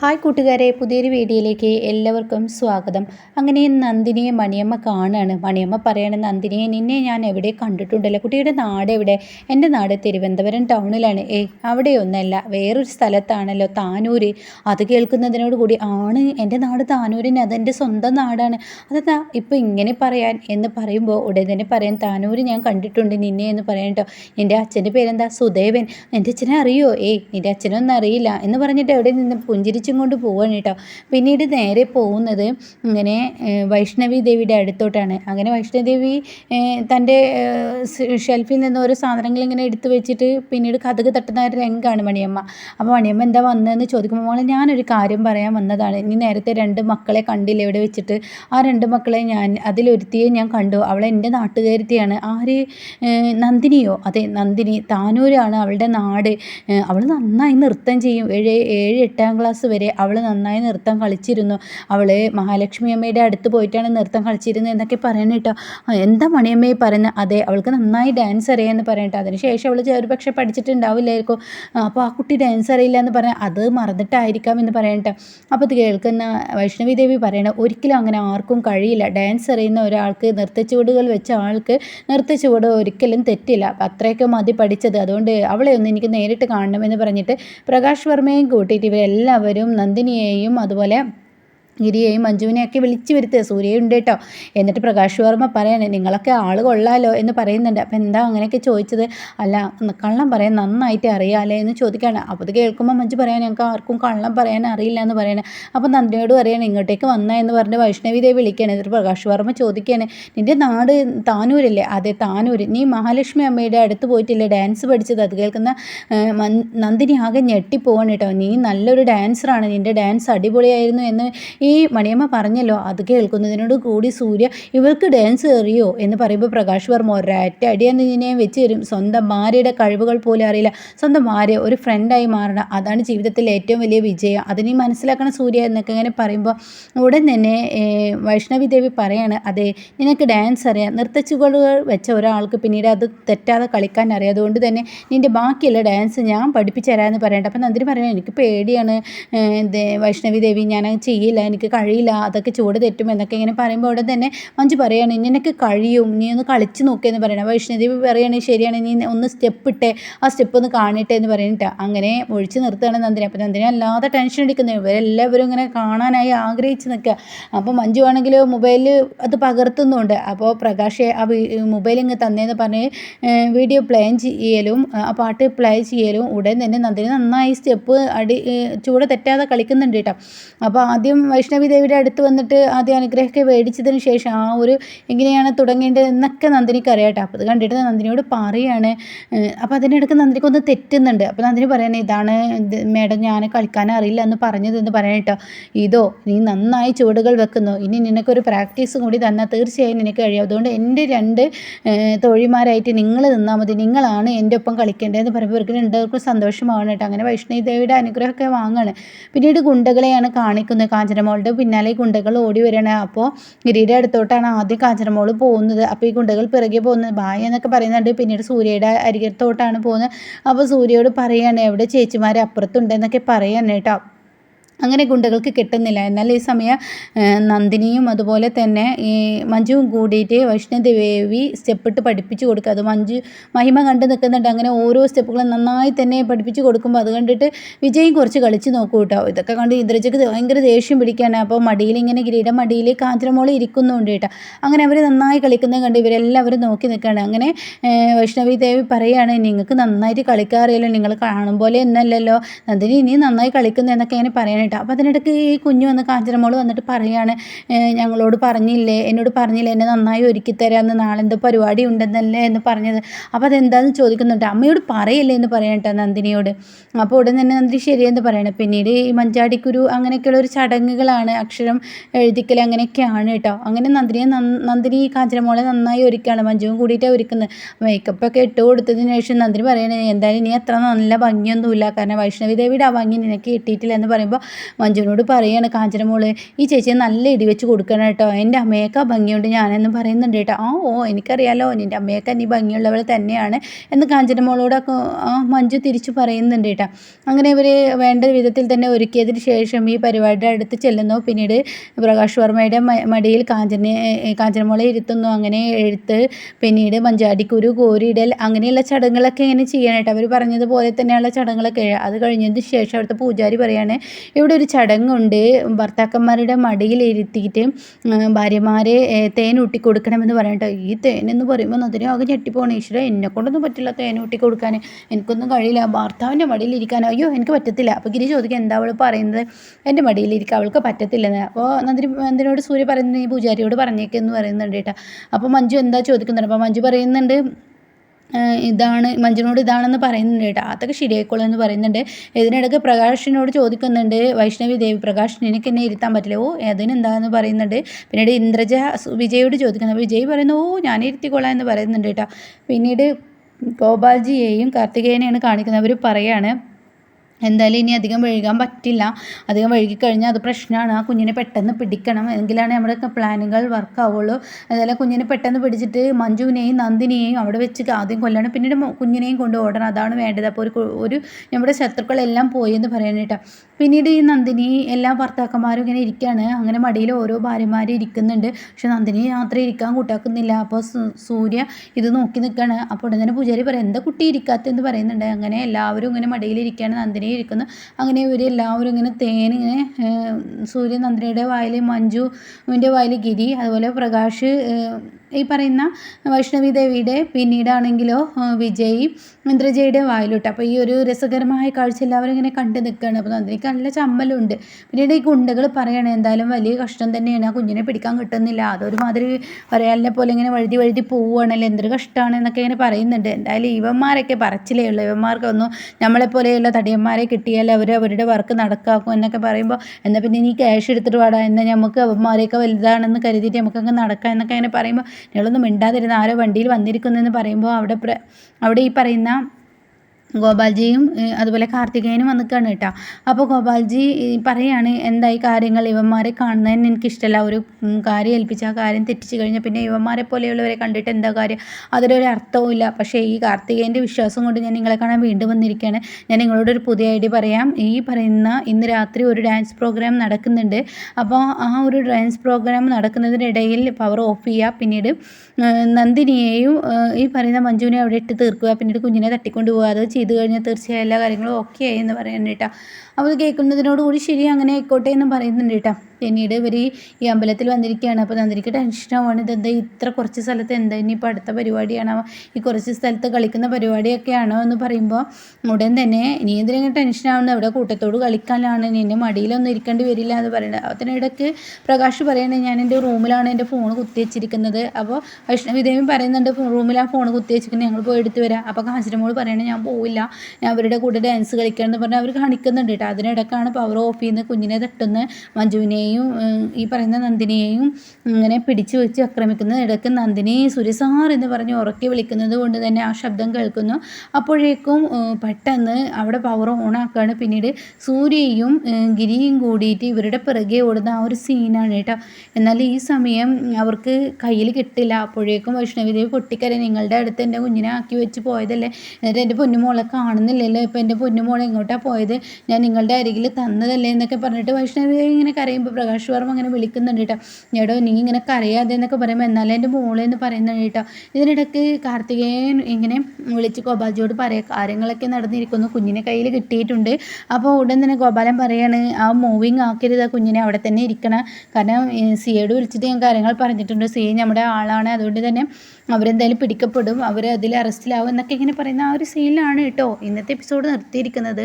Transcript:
Hi കൂട്ടുകാരെ പുതിയൊരു വീഡിയോയിലേക്ക് എല്ലാവർക്കും സ്വാഗതം. അങ്ങനെ നന്ദിനിയെ മണിയമ്മ കാണുകയാണ് മണിയമ്മ പറയാണ് നന്ദിനിയെ നിന്നെ ഞാൻ എവിടെ കണ്ടിട്ടുണ്ടല്ലോ? കുട്ടിയുടെ നാട് എവിടെ? എന്റെ നാട് തിരുവനന്തപുരം ടൗണിലാണ്. ഏ അവിടെയൊന്നല്ല. വേറൊരു സ്ഥലത്താണല്ലോ താനൂര്. അത് കേൾക്കുന്നതിനോട് കൂടി ആണ് എന്റെ നാട് താനൂരിന് അതെന്റെ സ്വന്തം നാടാണ്. അതെന്താ ഇപ്പോൾ ഇങ്ങനെ പറയാൻ? എന്ന് പറയുമ്പോൾ ഉടനെ തന്നെ പറയാൻ താനൂര് ഞാൻ കണ്ടിട്ടുണ്ട് നിന്നെ എന്ന് പറയാൻ കേട്ടോ എന്റെ അച്ഛന്റെ പേരെന്താ? സുദേവൻ. എന്റെ അച്ഛനെ അറിയോ? ഏയ് നിന്റെ അച്ഛനൊന്നും അറിയില്ല. എന്ന് പറഞ്ഞിട്ട് എവിടെ നിന്ന് പുഞ്ചിരിച്ച് പിടിച്ചും കൊണ്ട് പോവാണ് കേട്ടോ. പിന്നീട് നേരെ പോകുന്നത് ഇങ്ങനെ വൈഷ്ണവി ദേവിയുടെ അടുത്തോട്ടാണ്. അങ്ങനെ വൈഷ്ണവി ദേവി തന്റെ ഷെൽഫിൽ നിന്ന് ഓരോ സാധനങ്ങൾ ഇങ്ങനെ എടുത്തു വെച്ചിട്ട് പിന്നീട് കഥക് തട്ടുന്ന ഒരു രംഗമാണ് മണിയമ്മ. അപ്പോൾ മണിയമ്മ എന്താ വന്നതെന്ന് ചോദിക്കുമ്പോൾ മോളെ ഞാനൊരു കാര്യം പറയാൻ വന്നതാണ്. ഇനി നേരത്തെ രണ്ട് മക്കളെ കണ്ടില്ല ഇവിടെ വെച്ചിട്ട്. ആ രണ്ട് മക്കളെ ഞാൻ അതിലൊരുത്തിയെ ഞാൻ കണ്ടു. അവളെ എന്റെ നാട്ടുകാരുത്തിയാണ്. ആര്? നന്ദിനിയോ? അതെ നന്ദിനി. താനൂരാണ് അവളുടെ നാട്. അവൾ നന്നായി നൃത്തം ചെയ്യും. ഏഴ് ഏഴ് എട്ടാം ക്ലാസ് വരെ അവൾ നന്നായി നൃത്തം കളിച്ചിരുന്നു. അവൾ മഹാലക്ഷ്മി അമ്മയുടെ അടുത്ത് പോയിട്ടാണ് നൃത്തം കളിച്ചിരുന്നത് എന്നൊക്കെ പറയണ കേട്ടോ. എന്താ മണിയമ്മയെ പറയുന്നത് അതെ അവൾക്ക് നന്നായി ഡാൻസ് അറിയാമെന്ന് പറയട്ടോ അതിനുശേഷം അവൾ ഒരു പക്ഷേ പഠിച്ചിട്ടുണ്ടാവില്ലായിരിക്കും? അപ്പോൾ ആ കുട്ടി ഡാൻസ് അറിയില്ല എന്ന് പറഞ്ഞാൽ അത് മറന്നിട്ടായിരിക്കാം എന്ന് പറയട്ടെ അപ്പോൾ ഇത് കേൾക്കുന്ന വൈഷ്ണവി ദേവി പറയണ ഒരിക്കലും അങ്ങനെ ആർക്കും കഴിയില്ല. ഡാൻസ് അറിയുന്ന ഒരാൾക്ക് നൃത്തച്ചുവടുകൾ വെച്ച ആൾക്ക് നൃത്തച്ചുവട് ഒരിക്കലും തെറ്റില്ല. അത്രയൊക്കെ മതി പഠിച്ചത്. അതുകൊണ്ട് അവളെ ഒന്ന് എനിക്ക് നേരിട്ട് കാണണം എന്ന് പറഞ്ഞിട്ട് പ്രകാശ് വർമ്മയും കൂട്ടിയിട്ട് ഇവരെല്ലാവരും നന്ദിനിയെയും അതുപോലെ ഗിരിയെയും മഞ്ജുവിനെയൊക്കെ വിളിച്ചു വരുത്തുക സൂര്യയുണ്ട് കേട്ടോ എന്നിട്ട് പ്രകാശ് വർമ്മ പറയാണ് നിങ്ങളൊക്കെ ആൾ കൊള്ളാലോ എന്ന് പറയുന്നുണ്ട്. അപ്പം എന്താ അങ്ങനെയൊക്കെ ചോദിച്ചത്? അല്ല കള്ളം പറയാൻ നന്നായിട്ട് അറിയാമല്ലേ എന്ന് ചോദിക്കുകയാണ്. അപ്പോൾ അത് കേൾക്കുമ്പോൾ മഞ്ജു പറയാൻ ഞങ്ങൾക്ക് ആർക്കും കള്ളം പറയാൻ അറിയില്ല എന്ന് പറയണേ. അപ്പോൾ നന്ദിയോട് പറയാണ് ഇങ്ങോട്ടേക്ക് വന്ന എന്ന് പറഞ്ഞ് വൈഷ്ണവി ദേവി വിളിക്കുകയാണ്. എന്നിട്ട് പ്രകാശ് വർമ്മ ചോദിക്കുകയാണ് നിന്റെ നാട് താനൂരല്ലേ? അതെ താനൂർ നീ മഹാലക്ഷ്മി അമ്മയുടെ അടുത്ത് പോയിട്ടില്ലേ? ഡാൻസ് പഠിച്ചത്? അത് കേൾക്കുന്ന നന്ദിനി ആകെ ഞെട്ടിപ്പോവാണ് കേട്ടോ. നീ നല്ലൊരു ഡാൻസറാണ്. നിന്റെ ഡാൻസ് അടിപൊളിയായിരുന്നു എന്ന് ഈ മണിയമ്മ പറഞ്ഞല്ലോ അത് കേൾക്കുന്നതിനോട് കൂടി സൂര്യ ഇവൾക്ക് ഡാൻസ് കയറിയോ എന്ന് പറയുമ്പോൾ പ്രകാശ് വർമ്മ ഒരൊറ്റ അടിയെന്ന് ഇതിനെ വെച്ച് തരും. സ്വന്തം ഭാര്യയുടെ കഴിവുകൾ പോലും അറിയില്ല. സ്വന്തം ഭാര്യ ഒരു ഫ്രണ്ടായി മാറണം. അതാണ് ജീവിതത്തിൽ ഏറ്റവും വലിയ വിജയം. അതിനീ മനസ്സിലാക്കണം സൂര്യ എന്നൊക്കെ ഇങ്ങനെ പറയുമ്പോൾ ഉടൻ തന്നെ വൈഷ്ണവി ദേവി പറയാണ് അതെ നിനക്ക് ഡാൻസ് അറിയാം. നൃത്തച്ചുവടുകൾ വെച്ച ഒരാൾക്ക് പിന്നീട് അത് തെറ്റാതെ കളിക്കാൻ അറിയാം അതുകൊണ്ട് തന്നെ നിന്റെ ബാക്കിയുള്ള ഡാൻസ് ഞാൻ പഠിപ്പിച്ചു തരാമെന്ന് പറയണ്ട. അപ്പം നന്ദിനി പറയുന്നത് എനിക്ക് പേടിയാണ്. വൈഷ്ണവി ദേവി ഞാൻ ചെയ്യില്ല. എനിക്ക് കഴിയില്ല അതൊക്കെ ചുവട് തെറ്റും എന്നൊക്കെ ഇങ്ങനെ പറയുമ്പോൾ അവിടെ തന്നെ മഞ്ജു പറയാണ് നിനക്ക് കഴിയും നീ ഒന്ന് കളിച്ച് നോക്കിയെന്ന് പറയണം. വൈഷ്ണദേവി പറയുകയാണെങ്കിൽ ശരിയാണ് നീ ഒന്ന് സ്റ്റെപ്പ് ഇട്ടേ ആ സ്റ്റെപ്പ് ഒന്ന് കാണിട്ടെ എന്ന് പറയുന്നിട്ട് അങ്ങനെ ഒഴിച്ച് നിർത്തുകയാണ് നന്ദിനി. അപ്പോൾ നന്ദിനി അല്ലാതെ ടെൻഷൻ അടിക്കുന്നത് ഇവരെല്ലാവരും ഇങ്ങനെ കാണാനായി ആഗ്രഹിച്ച് നിൽക്കുക. അപ്പോൾ മഞ്ജു ആണെങ്കിൽ മൊബൈലിൽ അത് പകർത്തുന്നുണ്ട്. അപ്പോൾ പ്രകാശ് ആ മൊബൈൽ ഇങ്ങ് തന്നേന്ന് പറഞ്ഞ് വീഡിയോ പ്ലേ ചെയ്യലും ആ പാട്ട് പ്ലേ ചെയ്യലും ഉടൻ തന്നെ നന്ദിനി നന്നായി സ്റ്റെപ്പ് അടി ചൂട് തെറ്റാതെ കളിക്കുന്നുണ്ട് കേട്ടോ. അപ്പോൾ ആദ്യം വൈഷ്ണവി ദേവിയുടെ അടുത്ത് വന്നിട്ട് ആദ്യം അനുഗ്രഹമൊക്കെ മേടിച്ചതിന് ശേഷം ആ ഒരു എങ്ങനെയാണ് തുടങ്ങേണ്ടത് എന്നൊക്കെ നന്ദിനിക്ക് കേട്ടോ. അപ്പോൾ അത് കണ്ടിട്ട് നന്ദിനിയോട് പറയുകയാണ്. അപ്പോൾ അതിനിടയ്ക്ക് നന്ദിനിക്കൊന്ന് തെറ്റുന്നുണ്ട്. അപ്പോൾ നന്ദിനി പറയുന്നത് ഇതാണ് മേഡം ഞാൻ കളിക്കാൻ അറിയില്ല എന്ന് പറഞ്ഞതെന്ന് കേട്ടോ. ഇതോ നീ നന്നായി ചുവടുകൾ വെക്കുന്നു. ഇനി നിനക്കൊരു പ്രാക്ടീസ് കൂടി തന്നാൽ തീർച്ചയായും നിനക്ക് കഴിയും. അതുകൊണ്ട് എന്റെ രണ്ട് തൊഴിമാരായിട്ട് നിങ്ങൾ നിന്നാൽ മതി. നിങ്ങളാണ് എന്റെ ഒപ്പം കളിക്കേണ്ടതെന്ന് പറയുമ്പോൾ ഇവർക്ക് രണ്ടുപേർക്കും സന്തോഷമാവണം കേട്ടോ. അങ്ങനെ വൈഷ്ണവി ദേവിയുടെ അനുഗ്രഹമൊക്കെ വാങ്ങുകയാണ്. പിന്നീട് ഗുണ്ടകളെയാണ് കാണിക്കുന്നത്. കാഞ്ചന കാഞ്ചനമോളുടെ പിന്നാലെ ഈ ഗുണ്ടകൾ ഓടി വരികയാണ്. അപ്പോൾ ഗിരിയുടെ അടുത്തോട്ടാണ് ആദ്യം കാഞ്ചനമോൾ പോകുന്നത്. അപ്പോൾ ഈ ഗുണ്ടകൾ പിറകെ പോകുന്നത്. ബായ എന്നൊക്കെ പറയുന്നുണ്ട്. പിന്നീട് സൂര്യയുടെ അരികത്തോട്ടാണ് പോകുന്നത്. അപ്പോൾ സൂര്യയോട് പറയുകയാണ് എവിടെ ചേച്ചിമാർ അപ്പുറത്തുണ്ടെന്നൊക്കെ പറയാണ് കേട്ടോ. അങ്ങനെ ഗുണ്ടകൾക്ക് കിട്ടുന്നില്ല. എന്നാൽ ഈ സമയം നന്ദിനിയും അതുപോലെ തന്നെ ഈ മഞ്ജുവും കൂടിയിട്ട് വൈഷ്ണദേവി സ്റ്റെപ്പിട്ട് പഠിപ്പിച്ചു കൊടുക്കുക. അത് മഞ്ജു മഹിമ കണ്ട് നിൽക്കുന്നുണ്ട്. അങ്ങനെ ഓരോ സ്റ്റെപ്പുകളും നന്നായി തന്നെ പഠിപ്പിച്ചു കൊടുക്കുമ്പോൾ അത് കണ്ടിട്ട് വിജയും കുറച്ച് കളിച്ച് നോക്കൂ കേട്ടോ. ഇതൊക്കെ കണ്ട് ഇന്ദ്രജയ്ക്ക് ഭയങ്കര ദേഷ്യം പിടിക്കുകയാണ്. അപ്പോൾ മടിയിൽ ഇങ്ങനെ കിരീടം മടിയിൽ കാഞ്ചിരമോളി ഇരിക്കുന്നുണ്ട് കേട്ടോ. അങ്ങനെ അവർ നന്നായി കളിക്കുന്നത് കണ്ട് ഇവരെല്ലാവരും നോക്കി നിൽക്കുകയാണ്. അങ്ങനെ വൈഷ്ണവി ദേവി പറയുകയാണ് നിങ്ങൾക്ക് നന്നായിട്ട് കളിക്കാറിയല്ലോ. നിങ്ങൾ കാണും പോലെ എന്നല്ലല്ലോ നന്ദിനി ഇനി നന്നായി കളിക്കുന്നു എന്നൊക്കെ ഇങ്ങനെ പറയാനായിട്ട് കേട്ടോ. അപ്പോൾ അതിനിടയ്ക്ക് ഈ കുഞ്ഞു വന്ന് കാഞ്ചനമോൾ വന്നിട്ട് പറയാണ് ഞങ്ങളോട് പറഞ്ഞില്ലേ എന്നോട് പറഞ്ഞില്ലേ എന്നെ നന്നായി ഒരുക്കി തരാമെന്ന് നാളെ എന്തോ പരിപാടി ഉണ്ടെന്നല്ലേ എന്ന് പറഞ്ഞത്. അപ്പോൾ അതെന്താണെന്ന് ചോദിക്കുന്നുണ്ട്. അമ്മയോട് പറയല്ലേ എന്ന് പറയട്ടെ നന്ദിനിയോട്. അപ്പോൾ ഉടൻ തന്നെ നന്ദി ശരിയെന്ന് പറയണം. പിന്നീട് ഈ മഞ്ചാടിക്കുരു അങ്ങനെയൊക്കെയുള്ള ഒരു ചടങ്ങുകളാണ് അക്ഷരം എഴുതിക്കൽ അങ്ങനെയൊക്കെയാണ് കേട്ടോ. അങ്ങനെ നന്ദിനിയെ നന്ദിനി കാഞ്ചനമോളെ നന്നായി ഒരുക്കുകയാണ് മഞ്ജുവും കൂടിയിട്ടാണ് ഒരുക്കുന്നത്. മേക്കപ്പൊക്കെ ഇട്ട് കൊടുത്തതിന് ശേഷം നന്ദിനി പറയണേ എന്തായാലും നീ അത്ര നല്ല ഭംഗിയൊന്നുമില്ല. കാരണം വൈഷ്ണവി ദേവിയുടെ ആ ഭംഗി നിനക്ക് കിട്ടിയിട്ടില്ല എന്ന് പറയുമ്പോൾ മഞ്ജുവിനോട് പറയാണ് കാഞ്ചനമോൾ ഈ ചേച്ചിയെ നല്ല ഇടി വെച്ച് കൊടുക്കണം കേട്ടോ. എന്റെ അമ്മയൊക്കെ ഭംഗിയുണ്ട് ഞാനെന്ന് പറയുന്നുണ്ട് കേട്ടോ. ആ ഓ എനിക്കറിയാലോ നിന്റെ അമ്മയൊക്കെ നീ ഭംഗിയുള്ളവൾ തന്നെയാണ്. എന്ന് കാഞ്ചനമോളോട് മഞ്ജു തിരിച്ചു പറയുന്നുണ്ട് കേട്ടോ. അങ്ങനെ ഇവർ വേണ്ട വിധത്തിൽ തന്നെ ഒരുക്കിയതിന് ശേഷം ഈ പരിപാടിയുടെ അടുത്ത് ചെല്ലുന്നു. പിന്നീട് പ്രകാശ് വർമ്മയുടെ മടിയിൽ കാഞ്ചനെ കാഞ്ചനമോളെ ഇരുത്തുന്നു. അങ്ങനെ എഴുത്ത് പിന്നീട് മഞ്ചാടിക്കുരു കോരിയിടൽ അങ്ങനെയുള്ള ചടങ്ങുകളൊക്കെ ഇങ്ങനെ ചെയ്യണം അവർ പറഞ്ഞതുപോലെ തന്നെയുള്ള ചടങ്ങുകളൊക്കെ. അത് കഴിഞ്ഞതിന് ശേഷം അവിടുത്തെ പൂജാരി പറയാണ് ഇവിടെ ഒരു ചടങ്ങുണ്ട്. ഭർത്താക്കന്മാരുടെ മടിയിൽ ഇരുത്തിയിട്ട് ഭാര്യമാരെ തേൻ ഊട്ടി കൊടുക്കണമെന്ന് പറയട്ടോ ഈ തേൻ എന്ന് പറയുമ്പോൾ അതിനെ ആകെ ഞെട്ടിപ്പോകണം ഈശ്വര എന്നെ കൊണ്ടൊന്നും പറ്റില്ല തേൻ ഊട്ടി കൊടുക്കാൻ എനിക്കൊന്നും കഴിയില്ല. ഭർത്താവിന്റെ മടിയിൽ ഇരിക്കാൻ അയ്യോ എനിക്ക് പറ്റത്തില്ല. അപ്പോൾ ഗിരി ചോദിക്കുക എന്താ അവൾ പറയുന്നത്? എന്റെ മടിയിലിരിക്കുക അവൾക്ക് പറ്റത്തില്ലെന്ന്. അപ്പോൾ നന്ദിനി നന്ദിനോട് സൂര്യ പറയുന്നത് ഈ പൂജാരിയോട് പറഞ്ഞേക്കെന്ന് പറയുന്നുണ്ട് കേട്ടോ. അപ്പോൾ മഞ്ജു എന്താ ചോദിക്കുന്നുണ്ട്? അപ്പോൾ മഞ്ജു പറയുന്നുണ്ട് ഇതാണ് മഞ്ജുനോട് ഇതാണെന്ന് പറയുന്നുണ്ട് കേട്ടോ. അതൊക്കെ ശരിയായിക്കോളും എന്ന് പറയുന്നുണ്ട്. ഇതിനിടയ്ക്ക് പ്രകാശിനോട് ചോദിക്കുന്നുണ്ട് വൈഷ്ണവി ദേവി പ്രകാശ് നിനക്ക് എന്നെ ഇരുത്താൻ പറ്റില്ല. ഓ അതിനെന്താന്ന് പറയുന്നുണ്ട്. പിന്നീട് ഇന്ദ്രജ വിജയോട് ചോദിക്കുന്നത് വിജയ് പറയുന്നു ഓ ഞാൻ ഇരുത്തിക്കോളാം എന്ന് പറയുന്നുണ്ട് കേട്ടോ. പിന്നീട് ഗോപാൽജിയെയും കാർത്തികേയനെയാണ് കാണിക്കുന്നത്. അവർ പറയാണ് എന്തായാലും ഇനി അധികം വൈകാൻ പറ്റില്ല. അധികം വൈകിക്കഴിഞ്ഞാൽ അത് പ്രശ്നമാണ്. ആ കുഞ്ഞിനെ പെട്ടെന്ന് പിടിക്കണം. എങ്കിലാണ് നമ്മുടെ പ്ലാനുകൾ വർക്ക് ആവുള്ളൂ അതുപോലെ കുഞ്ഞിനെ പെട്ടെന്ന് പിടിച്ചിട്ട് മഞ്ജുവിനെയും നന്ദിനെയും അവിടെ വെച്ച് ആദ്യം കൊല്ലണം. പിന്നീട് കുഞ്ഞിനെയും കൊണ്ട് ഓടണം അതാണ് വേണ്ടത്. അപ്പോൾ ഒരു ഒരു നമ്മുടെ ശത്രുക്കളെല്ലാം പോയി എന്ന് പറയാനായിട്ടാണ് പിന്നീട് ഈ നന്ദിനി എല്ലാ ഭർത്താക്കന്മാരും ഇങ്ങനെ ഇരിക്കുകയാണ് അങ്ങനെ മടിയിൽ ഓരോ ഭാര്യമാരും ഇരിക്കുന്നുണ്ട്. പക്ഷെ നന്ദിനി യാത്ര ഇരിക്കാൻ കൂട്ടാക്കുന്നില്ല. അപ്പോൾ സൂര്യ ഇത് നോക്കി നിൽക്കുകയാണ് അപ്പോൾ ഉടനെ പൂജാരി പറയാം എന്താ കുട്ടി ഇരിക്കാത്തെന്ന് പറയുന്നുണ്ട്. അങ്ങനെ എല്ലാവരും ഇങ്ങനെ മടിയിൽ മടിയിലിരിക്കുകയാണ് നന്ദിനി. ഇരിക്കുന്നു അങ്ങനെ ഇവർ എല്ലാവരും ഇങ്ങനെ തേൻ ഇങ്ങനെ സൂര്യനന്ദ്രയുടെ വായിൽ മഞ്ജുവിന്റെ വായിൽ ഗിരി അതുപോലെ പ്രകാശ് ഈ പറയുന്ന വൈഷ്ണവി ദേവിയുടെ പിന്നീടാണെങ്കിലോ വിജയ് ഇന്ദ്രജയുടെ വായിലോട്ട്. അപ്പോൾ ഈ ഒരു രസകരമായ കാഴ്ച എല്ലാവരും ഇങ്ങനെ കണ്ടു നിൽക്കുകയാണ്. അപ്പോൾ നന്ദിനിക്ക് നല്ല ചമ്മലുണ്ട്. പിന്നീട് ഈ ഗുണ്ടകൾ പറയണേ എന്തായാലും വലിയ കഷ്ടം തന്നെയാണ്. ആ കുഞ്ഞിനെ പിടിക്കാൻ കിട്ടുന്നില്ല. അതൊരു മാതിരി പറയാലിനെ പോലെ ഇങ്ങനെ വഴുതി വഴുതി പോവുകയാണല്ലോ. എന്തൊരു കഷ്ടമാണ് എന്നൊക്കെ ഇങ്ങനെ പറയുന്നുണ്ട്. എന്തായാലും ഇവന്മാരൊക്കെ പറച്ചിലേ ഉള്ളൂ. ഇവന്മാർക്കൊന്നും നമ്മളെപ്പോലെയുള്ള തടിയന്മാരെ കിട്ടിയാൽ അവർ അവരുടെ വർക്ക് നടക്കാക്കും എന്നൊക്കെ പറയുമ്പോൾ എന്നാൽ പിന്നെ നീ ക്യാഷ് എടുത്തിട്ട് വാടാ. എന്നാൽ നമുക്ക് അവന്മാരെയൊക്കെ വലുതാണെന്ന് കരുതിയിട്ട് നമുക്കങ്ങ് നടക്കാം എന്നൊക്കെ അങ്ങനെ പറയുമ്പോൾ ഞങ്ങളൊന്നും മിണ്ടാതിരുന്ന ആരോ വണ്ടിയിൽ വന്നിരിക്കുന്നു എന്ന് പറയുമ്പോൾ അവിടെ അവിടെ ഈ പറയുന്ന ഗോപാൽജിയും അതുപോലെ കാർത്തികേയനും വന്നിക്കാണ് കേട്ടോ. അപ്പോൾ ഗോപാൽജി പറയാണ് എന്തായി കാര്യങ്ങൾ? ഇവന്മാരെ കാണുന്നതിന് എനിക്കിഷ്ടമല്ല ഒരു കാര്യം ഏൽപ്പിച്ച ആ കാര്യം തെറ്റിച്ച് കഴിഞ്ഞാൽ പിന്നെ ഇവന്മാരെ പോലെയുള്ളവരെ കണ്ടിട്ട് എന്താ കാര്യം? അതിലൊരു അർത്ഥവും ഇല്ല. പക്ഷേ ഈ കാർത്തികേയന്റെ വിശ്വാസം കൊണ്ട് ഞാൻ നിങ്ങളെ കാണാൻ വീണ്ടും വന്നിരിക്കുകയാണ് ഞാൻ നിങ്ങളോട് ഒരു പുതിയ ഐഡിയ പറയാം. ഈ പറയുന്ന ഇന്ന് രാത്രി ഒരു ഡാൻസ് പ്രോഗ്രാം നടക്കുന്നുണ്ട്. അപ്പോൾ ആ ഒരു ഡാൻസ് പ്രോഗ്രാം നടക്കുന്നതിനിടയിൽ പവർ ഓഫ് ചെയ്യുക പിന്നീട് നന്ദിനിയെയും ഈ പറയുന്ന മഞ്ജുവിനെ അവിടെ ഇട്ട് തീർക്കുക. പിന്നീട് കുഞ്ഞിനെ തട്ടിക്കൊണ്ട് പോകുക അത് ചെയ്ത് കഴിഞ്ഞാൽ തീർച്ചയായും എല്ലാ കാര്യങ്ങളും ഓക്കെ ആയി എന്ന് പറയുന്നുണ്ട് കേട്ടോ. അപ്പോൾ കേൾക്കുന്നതിനോടുകൂടി ശരി അങ്ങനെ ആയിക്കോട്ടെ എന്ന് പറയുന്നുണ്ട് കേട്ടോ. പിന്നീട് ഇവർ ഈ അമ്പലത്തിൽ വന്നിരിക്കുകയാണ്. അപ്പോൾ നന്ദിനിക്ക് ടെൻഷനാവാണ് ഇതെന്താ ഇത്ര കുറച്ച് സ്ഥലത്ത് എന്താ ഇനിയിപ്പോൾ അടുത്ത പരിപാടിയാണോ? ഈ കുറച്ച് സ്ഥലത്ത് കളിക്കുന്ന പരിപാടിയൊക്കെയാണോ എന്ന് പറയുമ്പോൾ ഉടൻ തന്നെ ഇനി എന്തിനാ ടെൻഷനാവുന്നത് അവിടെ കൂട്ടത്തോട് കളിക്കാനാണ്. നിന്നെ മടിയിലൊന്നും ഇരിക്കേണ്ടി വരില്ല എന്ന് പറയുന്നത് അതിനിടയ്ക്ക് പ്രകാശ് പറയണേ ഞാൻ എന്റെ റൂമിലാണ് എന്റെ ഫോൺ കുത്തി വെച്ചിരിക്കുന്നത്. അപ്പോൾ വൈഷ്ണവിദേവി പറയുന്നുണ്ട് റൂമിൽ ആ ഫോൺ കുത്തി വെച്ചിരിക്കുന്നത്. ഞങ്ങൾ പോയി എടുത്ത് വരാം. അപ്പോൾ കാശിരമോൾ പറയണേ ഞാൻ പോവില്ല. ഞാൻ അവരുടെ കൂടെ ഡാൻസ് കളിക്കണം എന്ന് പറഞ്ഞാൽ അവർ കാണിക്കുന്നുണ്ട് കേട്ടോ. അതിനിടക്കാണ് പവർ ഓഫ് ചെയ്യുന്നത് കുഞ്ഞിനെ തട്ടുന്ന മഞ്ജുവിനെയും ഈ പറയുന്ന നന്ദിനിയെയും ഇങ്ങനെ പിടിച്ചു വെച്ച് ആക്രമിക്കുന്ന ഇടയ്ക്ക് നന്ദിനി സുരസാർ എന്ന് പറഞ്ഞ് ഉറക്കി വിളിക്കുന്നത് കൊണ്ട് തന്നെ ആ ശബ്ദം കേൾക്കുന്നു. അപ്പോഴേക്കും പെട്ടെന്ന് അവിടെ പവർ ഓൺ ആക്കുകയാണ് പിന്നീട് സൂര്യയും ഗിരിയും കൂടിയിട്ട് ഇവരുടെ പിറകെ ഓടുന്ന ആ ഒരു സീനാണ് കേട്ടോ എന്നാൽ ഈ സമയം അവർക്ക് കയ്യിൽ കിട്ടില്ല. അപ്പോഴേക്കും വൈഷ്ണവിദേവി പൊട്ടിക്കര നിങ്ങളുടെ അടുത്ത് എന്റെ കുഞ്ഞിനെ ആക്കി വെച്ച് പോയതല്ലേ? എന്നിട്ട് എന്റെ പൊന്നുമോളെ കാണുന്നില്ലല്ലോ? ഇപ്പോൾ എന്റെ പൊന്നുമോളെ എങ്ങോട്ടാണ് പോയത്? ഞാൻ നിങ്ങളുടെ അരികിൽ തന്നതല്ലേ? എന്നൊക്കെ പറഞ്ഞിട്ട് വൈഷ്ണവി ഇങ്ങനെ കരയുമ്പോൾ പ്രകാശ് വർമ്മ അങ്ങനെ വിളിക്കുന്നുണ്ട് കേട്ടോ. എടോ നീ ഇങ്ങനെ കരയാതെ എന്നൊക്കെ പറയുമ്പോൾ എന്നാലും എന്റെ മോളെ എന്ന് പറയുന്നുണ്ട് കേട്ടോ. ഇതിനിടയ്ക്ക് കാർത്തികേയൻ ഇങ്ങനെ വിളിച്ച് ഗോപാൽജിയോട് പറയാം കാര്യങ്ങളൊക്കെ നടന്നിരിക്കുന്നു കുഞ്ഞിനെ കയ്യിൽ കിട്ടിയിട്ടുണ്ട്. അപ്പോൾ ഉടൻ തന്നെ ഗോപാലൻ പറയാണ് ആ മൂവിങ് ആക്കരുത് ആ കുഞ്ഞിനെ അവിടെ തന്നെ ഇരിക്കണം. കാരണം സിയോട് വിളിച്ചിട്ട് ഞാൻ കാര്യങ്ങൾ പറഞ്ഞിട്ടുണ്ട്. സി നമ്മുടെ ആളാണ് അതുകൊണ്ട് തന്നെ അവരെന്തായാലും പിടിക്കപ്പെടും. അവർ അതിൽ അറസ്റ്റിലാവും എന്നൊക്കെ ഇങ്ങനെ പറയുന്ന ആ ഒരു സീനിലാണ് കേട്ടോ ഇന്നത്തെ എപ്പിസോഡ് നിർത്തിയിരിക്കുന്നത്.